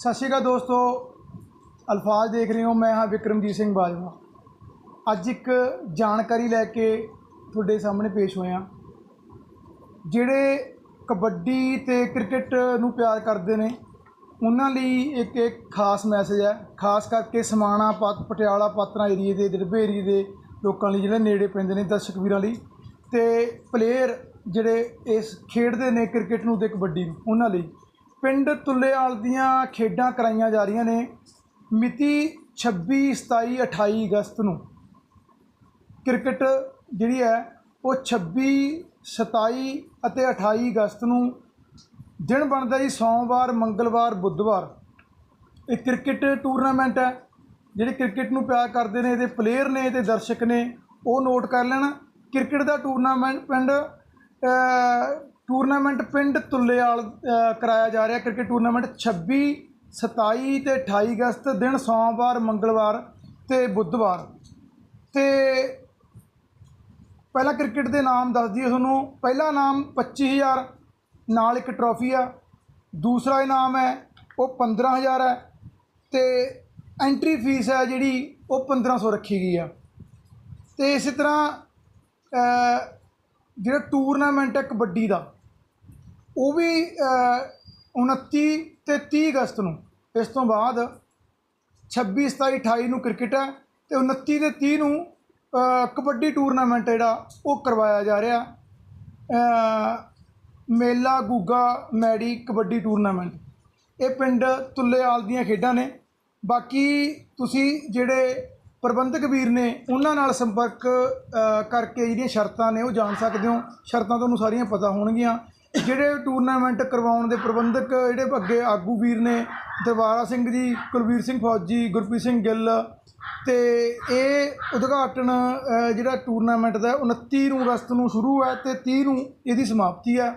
ਸਤਿ ਸ਼੍ਰੀ ਅਕਾਲ ਦੋਸਤੋ। ਅਲਫਾਜ਼ ਦੇਖ ਰਹੇ ਹੋ, ਮੈਂ ਹਾਂ ਵਿਕਰਮਜੀਤ ਸਿੰਘ ਬਾਜਵਾ। ਅੱਜ ਇੱਕ ਜਾਣਕਾਰੀ ਲੈ ਕੇ ਤੁਹਾਡੇ ਸਾਹਮਣੇ ਪੇਸ਼ ਹੋਇਆ। ਜਿਹੜੇ ਕਬੱਡੀ ਤੇ ਕ੍ਰਿਕਟ ਨੂੰ ਪਿਆਰ ਕਰਦੇ ਨੇ, ਉਹਨਾਂ ਲਈ ਇੱਕ ਇੱਕ ਖਾਸ ਮੈਸੇਜ ਹੈ। ਖਾਸ ਕਰਕੇ ਸਮਾਣਾ ਪਤ, ਪਟਿਆਲਾ ਪਾਤਰਾ ਏਰੀਏ ਦੇ ਦਰਬੇ ਏਰੀਏ ਦੇ ਲੋਕਾਂ ਲਈ ਜਿਹੜੇ ਨੇੜੇ ਪੈਂਦੇ ਨੇ ਦਰਸ਼ਕ ਵੀਰਾਂ ਲਈ ਤੇ ਪਲੇਅਰ ਜਿਹੜੇ ਇਸ ਖੇਡਦੇ ਨੇ ਕ੍ਰਿਕਟ ਨੂੰ ਤੇ ਕਬੱਡੀ ਨੂੰ, ਉਹਨਾਂ ਲਈ। ਪਿੰਡ ਤੁੱਲੇਆਲ ਦੀਆਂ ਖੇਡਾਂ ਕਰਾਈਆਂ ਜਾ ਰਹੀਆਂ ਨੇ ਮਿਤੀ 26 27 28 ਅਗਸਤ ਨੂੰ। ਕ੍ਰਿਕਟ ਜਿਹੜੀ ਹੈ, ਉਹ 26 27 ਅਤੇ 28 ਅਗਸਤ ਨੂੰ ਦਿਨ ਬਣਦਾ ਜੀ, ਸੋਮਵਾਰ, ਮੰਗਲਵਾਰ, ਬੁੱਧਵਾਰ। ਇਹ ਕ੍ਰਿਕਟ ਟੂਰਨਾਮੈਂਟ ਹੈ। ਜਿਹੜੇ ਕ੍ਰਿਕਟ ਨੂੰ ਪਿਆਰ ਕਰਦੇ ਨੇ, ਇਹਦੇ ਪਲੇਅਰ ਨੇ ਤੇ ਦਰਸ਼ਕ ਨੇ, ਉਹ ਨੋਟ ਕਰ ਲੈਣ। ਕ੍ਰਿਕਟ ਦਾ ਟੂਰਨਾਮੈਂਟ ਪਿੰਡ ਟੂਰਨਾਮੈਂਟ ਪਿੰਡ ਤੁੱਲੇਵਾਲ ਅ, ਕਰਾਇਆ ਜਾ ਰਿਹਾ ਕ੍ਰਿਕਟ ਟੂਰਨਾਮੈਂਟ 26 27 ਤੇ 28 ਅਗਸਤ ਦਿਨ ਸੋਮਵਾਰ ਮੰਗਲਵਾਰ ਤੇ ਬੁੱਧਵਾਰ। ਤੇ ਪਹਿਲਾ ਕ੍ਰਿਕਟ ਦੇ ਨਾਮ ਦੱਸ ਦਈਏ ਤੁਹਾਨੂੰ। ਪਹਿਲਾ ਨਾਮ 25000 ਨਾਲ ਇੱਕ ਟਰੋਫੀ ਆ। ਦੂਸਰਾ ਇਨਾਮ ਹੈ ਉਹ 15000 ਹੈ। ਤੇ ਐਂਟਰੀ ਫੀਸ ਹੈ ਜਿਹੜੀ ਉਹ 1500 ਰੱਖੀ ਗਈ ਆ। ਤੇ ਇਸੇ ਤਰ੍ਹਾਂ ਜਿਹੜਾ ਟੂਰਨਾਮੈਂਟ ਹੈ ਕਬੱਡੀ ਦਾ ਉਹ ਵੀ ਅ, 29 ਤੇ 30 ਅਗਸਤ ਨੂੰ। ਇਸ ਤੋਂ ਬਾਅਦ 26 27 28 ਨੂੰ ਕ੍ਰਿਕਟ ਹੈ ਤੇ 29 ਤੇ 30 ਨੂੰ ਕਬੱਡੀ ਟੂਰਨਾਮੈਂਟ ਜਿਹੜਾ ਉਹ ਕਰਵਾਇਆ ਜਾ ਰਿਹਾ। ਮੇਲਾ ਗੁੱਗਾ ਮੈਡੀ ਕਬੱਡੀ ਟੂਰਨਾਮੈਂਟ। ਇਹ ਪਿੰਡ ਤੁੱਲੇਆਲ ਦੀਆਂ ਖੇਡਾਂ ਨੇ। ਬਾਕੀ ਤੁਸੀਂ ਜਿਹੜੇ ਪ੍ਰਬੰਧਕ ਵੀਰ ਨੇ ਉਹਨਾਂ ਨਾਲ ਸੰਪਰਕ ਕਰਕੇ ਜਿਹੜੀਆਂ ਸ਼ਰਤਾਂ ਨੇ ਉਹ ਜਾਣ ਸਕਦੇ ਹੋ। ਸ਼ਰਤਾਂ ਤੁਹਾਨੂੰ ਸਾਰੀਆਂ ਪਤਾ ਹੋਣਗੀਆਂ। ਜਿਹੜੇ ਟੂਰਨਾਮੈਂਟ ਕਰਵਾਉਣ ਦੇ ਪ੍ਰਬੰਧਕ ਜਿਹੜੇ ਅੱਗੇ ਆਗੂ ਵੀਰ ਨੇ, ਦਰਬਾਰਾ ਸਿੰਘ ਜੀ, ਕੁਲਵੀਰ ਸਿੰਘ ਫੌਜੀ, ਗੁਰਪ੍ਰੀਤ ਸਿੰਘ ਗਿੱਲ ਤੇ ਇਹ ਉਦਘਾਟਨ ਜਿਹੜਾ ਟੂਰਨਾਮੈਂਟ ਦਾ 29 ਨੂੰ ਅਗਸਤ ਨੂੰ ਸ਼ੁਰੂ ਹੈ ਤੇ 30 ਨੂੰ ਇਹਦੀ ਸਮਾਪਤੀ ਹੈ।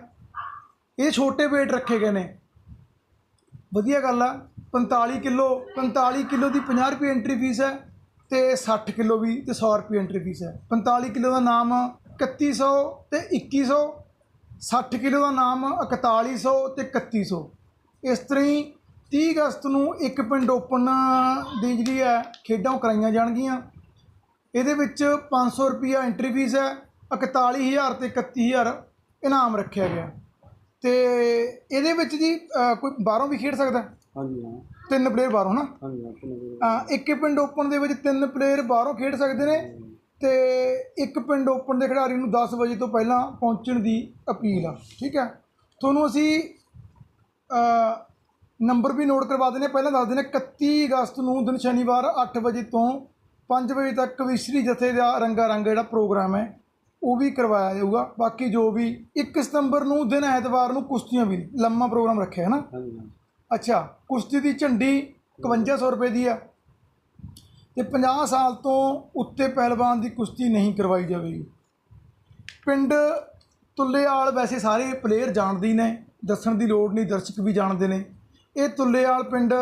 ਇਹ ਛੋਟੇ weight ਰੱਖੇ ਗਏ ਨੇ। ਵਧੀਆ ਗੱਲ ਆ 45 ਕਿਲੋ 45 ਕਿਲੋ ਦੀ 50 ਰੁਪਏ ਐਂਟਰੀ ਫੀਸ ਹੈ ਤੇ 60 ਕਿਲੋ ਵੀ ਤੇ 100 ਰੁਪਏ ਐਂਟਰੀ ਫੀਸ ਹੈ। 45 ਕਿਲੋ ਦਾ ਨਾਮ 3100 ਤੇ 2100 60 ਕਿਲੋ ਦਾ ਨਾਮ 4100 ਤੇ 3100 ਇਸ ਤਰ੍ਹਾਂ ਹੀ 30 ਅਗਸਤ ਨੂੰ ਇੱਕ ਪਿੰਡ ਓਪਨ ਦੀ ਜਿਹੜੀ ਹੈ ਖੇਡਾਂ ਕਰਾਈਆਂ ਜਾਣਗੀਆਂ। ਇਹਦੇ ਵਿੱਚ 500 ਰੁਪਿਆ ਐਂਟਰੀ ਫੀਸ ਹੈ 41000 ਤੇ 31000 ਇਨਾਮ ਰੱਖਿਆ ਗਿਆ। ਤੇ ਇਹਦੇ ਵਿੱਚ ਜੀ ਕੋਈ ਬਾਹਰੋਂ ਵੀ ਖੇਡ ਸਕਦਾ? ਹਾਂਜੀ ਹਾਂ। ਤਿੰਨ ਪਲੇਅਰ ਬਾਹਰੋਂ ਨਾ ਹਾਂਜੀ ਇੱਕ ਪਿੰਡ ਓਪਨ ਦੇ ਵਿੱਚ ਤਿੰਨ ਪਲੇਅਰ ਬਾਹਰੋਂ ਖੇਡ ਸਕਦੇ ਨੇ। ਤੇ ਇੱਕ ਪਿੰਡ ਓਪਨ ਦੇ ਖਿਡਾਰੀ ਨੂੰ 10 ਵਜੇ ਤੋਂ ਪਹਿਲਾਂ ਪਹੁੰਚਣ ਦੀ ਅਪੀਲ ਆ ਠੀਕ ਹੈ? ਤੁਹਾਨੂੰ ਅਸੀਂ ਅ, ਨੰਬਰ ਵੀ ਨੋਟ ਕਰਵਾ ਦਿੰਦੇ ਪਹਿਲਾਂ ਦੱਸ ਦਿੰਦੇ ਹਾਂ 31 ਅਗਸਤ ਨੂੰ ਦਿਨ ਸ਼ਨੀਵਾਰ 8 ਵਜੇ ਤੋਂ 5 ਵਜੇ ਤੱਕ ਕਵਿਸ਼ਰੀ ਜਥੇ ਦਾ ਰੰਗਾ ਰੰਗ ਜਿਹੜਾ ਪ੍ਰੋਗਰਾਮ ਹੈ ਉਹ ਵੀ ਕਰਵਾਇਆ ਜਾਊਗਾ। ਬਾਕੀ ਜੋ ਵੀ 1 ਸਤੰਬਰ ਨੂੰ ਦਿਨ ਐਤਵਾਰ ਨੂੰ ਕੁਸ਼ਤੀਆਂ ਵੀ। ਲੰਮਾ ਪ੍ਰੋਗਰਾਮ ਰੱਖਿਆ ਹੈ ਨਾ? ਅੱਛਾ ਕੁਸ਼ਤੀ ਦੀ ਝੰਡੀ 5100 ਰੁਪਏ ਦੀ ਆ। ਤੇ 50 ਸਾਲ ਤੋਂ ਉੱਤੇ ਪਹਿਲਵਾਨ ਦੀ ਕੁਸ਼ਤੀ ਨਹੀਂ ਕਰਵਾਈ ਜਾਵੇਗੀ। ਪਿੰਡ ਤੁੱਲੇਵਾਲ ਵੈਸੇ ਸਾਰੇ ਪਲੇਅਰ ਜਾਣਦੇ ਹੀ ਨੇ, ਦੱਸਣ ਦੀ ਲੋੜ ਨਹੀਂ, ਦਰਸ਼ਕ ਵੀ ਜਾਣਦੇ ਨੇ। ਇਹ ਤੁੱਲੇਆਲ ਪਿੰਡ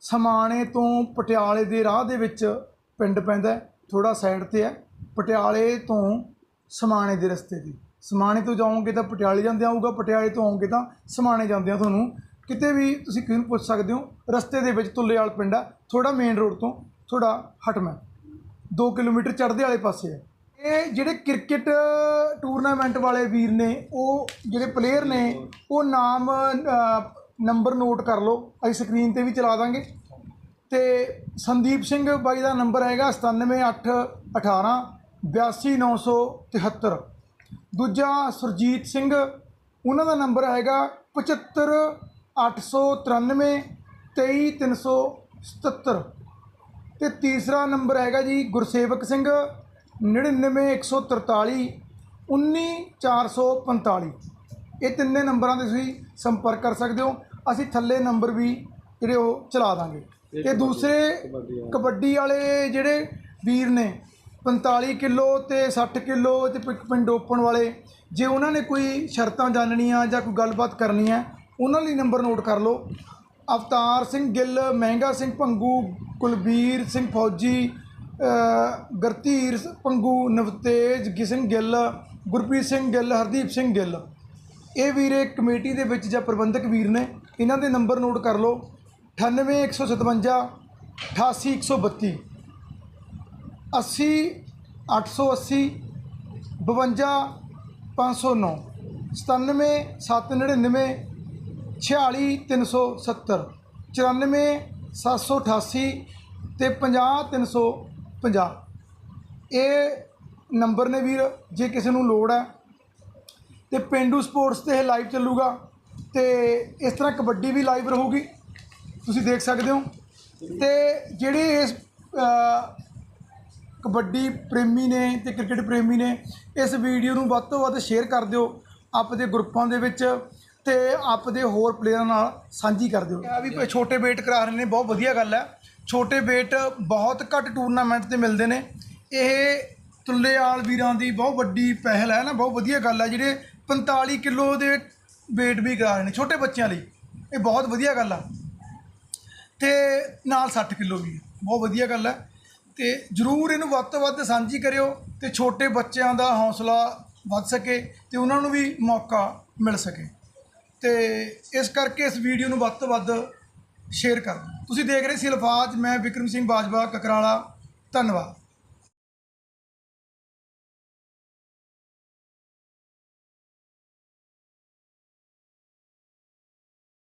ਸਮਾਣੇ ਤੋਂ ਪਟਿਆਲੇ ਦੇ ਰਾਹ ਦੇ ਵਿੱਚ ਪਿੰਡ ਪੈਂਦਾ ਥੋੜਾ ਸਾਈਡ ਤੇ ਹੈ, ਪਟਿਆਲੇ ਤੋਂ ਸਮਾਣੇ ਦੇ ਰਸਤੇ 'ਤੇ। ਸਮਾਣੇ ਤੋਂ ਜਾਓਗੇ ਤਾਂ ਪਟਿਆਲੇ ਜਾਂਦੇ ਆਊਗਾ, ਪਟਿਆਲੇ ਤੋਂ ਆਓਗੇ ਤਾਂ ਸਮਾਣੇ ਜਾਂਦੇ ਆ ਤੁਹਾਨੂੰ ਕਿਤੇ ਵੀ ਤੁਸੀਂ ਕਿਸੇ ਨੂੰ ਪੁੱਛ ਸਕਦੇ ਹੋ, ਰਸਤੇ ਦੇ ਵਿੱਚ ਤੁੱਲੇਆਲ ਪਿੰਡ ਆ ਥੋੜਾ ਮੇਨ ਰੋਡ ਤੋਂ ਥੋੜਾ ਹਟਮਾ 2 ਕਿਲੋਮੀਟਰ ਚੜ੍ਹਦੇ ਵਾਲੇ ਪਾਸੇ ਹੈ। ਇਹ ਜਿਹੜੇ ਕ੍ਰਿਕਟ ਟੂਰਨਾਮੈਂਟ ਵਾਲੇ ਵੀਰ ਨੇ, ਉਹ ਜਿਹੜੇ ਪਲੇਅਰ ਨੇ, ਉਹ ਨਾਮ ਨੰਬਰ ਨੋਟ ਕਰ ਲਓ। ਅਸੀਂ ਸਕਰੀਨ ਤੇ ਵੀ ਚਲਾ ਦਾਂਗੇ। ਤੇ ਸੰਦੀਪ ਸਿੰਘ ਬਾਈ ਦਾ ਨੰਬਰ ਹੈਗਾ 97818 82973 ਦੂਜਾ ਸੁਰਜੀਤ ਸਿੰਘ, ਉਹਨਾਂ ਦਾ ਨੰਬਰ ਹੈਗਾ 75893 23377 ਤੇ ਤੀਸਰਾ ਨੰਬਰ ਹੈਗਾ ਜੀ ਗੁਰਸੇਵਕ ਸਿੰਘ 99143 19445 ਇਹ ਤਿੰਨੇ ਨੰਬਰਾਂ ਤੇ ਤੁਸੀਂ ਸੰਪਰਕ ਕਰ ਸਕਦੇ ਹੋ। ਅਸੀਂ ਥੱਲੇ ਨੰਬਰ ਵੀ ਜਿਹੜੇ ਉਹ ਚਲਾ ਦਾਂਗੇ। ਤੇ ਦੂਸਰੇ ਕਬੱਡੀ ਵਾਲੇ। ਜਿਹੜੇ ਵੀਰ ਨੇ 45 ਕਿਲੋ ਤੇ 60 ਕਿਲੋ ਤੇ ਪਿੰਡ ਓਪਨ ਵਾਲੇ ਜੇ ਉਹਨਾਂ ਨੇ ਕੋਈ ਸ਼ਰਤਾਂ ਜਾਣਨੀਆਂ ਜਾਂ ਕੋਈ ਗੱਲਬਾਤ ਕਰਨੀ ਹੈ ਉਹਨਾਂ ਲਈ ਨੰਬਰ ਨੋਟ ਕਰ ਲਓ। ਅਵਤਾਰ ਸਿੰਘ ਗਿੱਲ ਮਹਿੰਗਾ ਸਿੰਘ ਪੰਗੂ ਕੁਲਬੀਰ ਸਿੰਘ ਫੌਜੀ ਅ, ਗੁਰਧੀਰ ਭੰਗੂ ਨਵਤੇਜ ਗੀ- ਸਿੰਘ ਗਿੱਲ ਗੁਰਪ੍ਰੀਤ ਸਿੰਘ ਗਿੱਲ ਹਰਦੀਪ ਸਿੰਘ ਗਿੱਲ। ਇਹ ਵੀਰ ਇੱਕ ਕਮੇਟੀ ਦੇ ਵਿੱਚ ਜਾਂ ਪ੍ਰਬੰਧਕ ਵੀਰ ਨੇ। ਇਹਨਾਂ ਦੇ ਨੰਬਰ ਨੋਟ ਕਰ ਲਓ। 98157 88132 80 880 52 509 97 799 46 370 94 788 ਤੇ 50 350 ਇਹ ਨੰਬਰ ਨੇ ਵੀਰ, ਜੇ ਕਿਸੇ ਨੂੰ ਲੋੜ ਹੈ। ਤੇ ਪਿੰਡੂ ਸਪੋਰਟਸ ਤੇ ਇਹ ਲਾਈਵ ਚੱਲੂਗਾ। ਤੇ ਇਸ ਤਰ੍ਹਾਂ ਕਬੱਡੀ ਵੀ ਲਾਈਵ ਰਹੂਗੀ। ਤੁਸੀਂ ਦੇਖ ਸਕਦੇ ਹੋ। ਤੇ ਜਿਹੜੇ ਇਸ ਕਬੱਡੀ ਪ੍ਰੇਮੀ ਨੇ ਤੇ ਕ੍ਰਿਕਟ ਪ੍ਰੇਮੀ ਨੇ, ਇਸ ਵੀਡੀਓ ਨੂੰ ਵੱਧ ਤੋਂ ਵੱਧ ਸ਼ੇਅਰ ਕਰ ਦਿਓ। ਆਪਦੇ ਗਰੁੱਪਾਂ ਦੇ ਵਿੱਚ ਤੇ ਆਪਦੇ ਹੋਰ ਪਲੇਅਰਾਂ ਨਾਲ ਸਾਂਝੀ ਕਰ ਦਿਓ। ਇਹ ਵੀ ਛੋਟੇ ਵੇਟ ਕਰਾ ਰਹੇ ਨੇ, ਬਹੁਤ ਵਧੀਆ ਗੱਲ ਹੈ। ਛੋਟੇ ਵੇਟ ਬਹੁਤ ਘੱਟ ਟੂਰਨਾਮੈਂਟ ਤੇ ਮਿਲਦੇ ਨੇ। ਇਹ ਤੁੱਲੇਵਾਲ ਵੀਰਾਂ ਦੀ ਬਹੁਤ ਵੱਡੀ ਪਹਿਲ ਹੈ ਨਾ, ਬਹੁਤ ਵਧੀਆ ਗੱਲ ਹੈ। ਜਿਹੜੇ 45 ਕਿਲੋ ਦੇ ਵੇਟ ਵੀ ਕਰਾ ਰਹੇ ਨੇ, ਛੋਟੇ ਬੱਚਿਆਂ ਲਈ, ਇਹ ਬਹੁਤ ਵਧੀਆ ਗੱਲ ਆ। ਤੇ ਨਾਲ 60 ਕਿਲੋ ਵੀ ਬਹੁਤ ਵਧੀਆ ਗੱਲ ਹੈ। ਤੇ ਜਰੂਰ ਇਹਨੂੰ ਵੱਧ ਤੋਂ ਵੱਧ ਸਾਂਝੀ ਕਰਿਓ ਤੇ ਛੋਟੇ ਬੱਚਿਆਂ ਦਾ ਹੌਸਲਾ ਵੱਧ ਸਕੇ ਤੇ ਉਹਨਾਂ ਨੂੰ ਵੀ ਮੌਕਾ ਮਿਲ ਸਕੇ। ਤੇ ਇਸ ਕਰਕੇ ਇਸ ਵੀਡੀਓ ਨੂੰ ਵੱਧ ਤੋਂ ਵੱਧ ਸ਼ੇਅਰ ਕਰੋ ਤੁਸੀਂ ਦੇਖ ਰਹੇ ਸੀ ਅਲਫਾਜ਼, ਮੈਂ ਵਿਕਰਮ ਸਿੰਘ ਬਾਜਵਾ, ਕਕਰਾਲਾ। ਧੰਨਵਾਦ।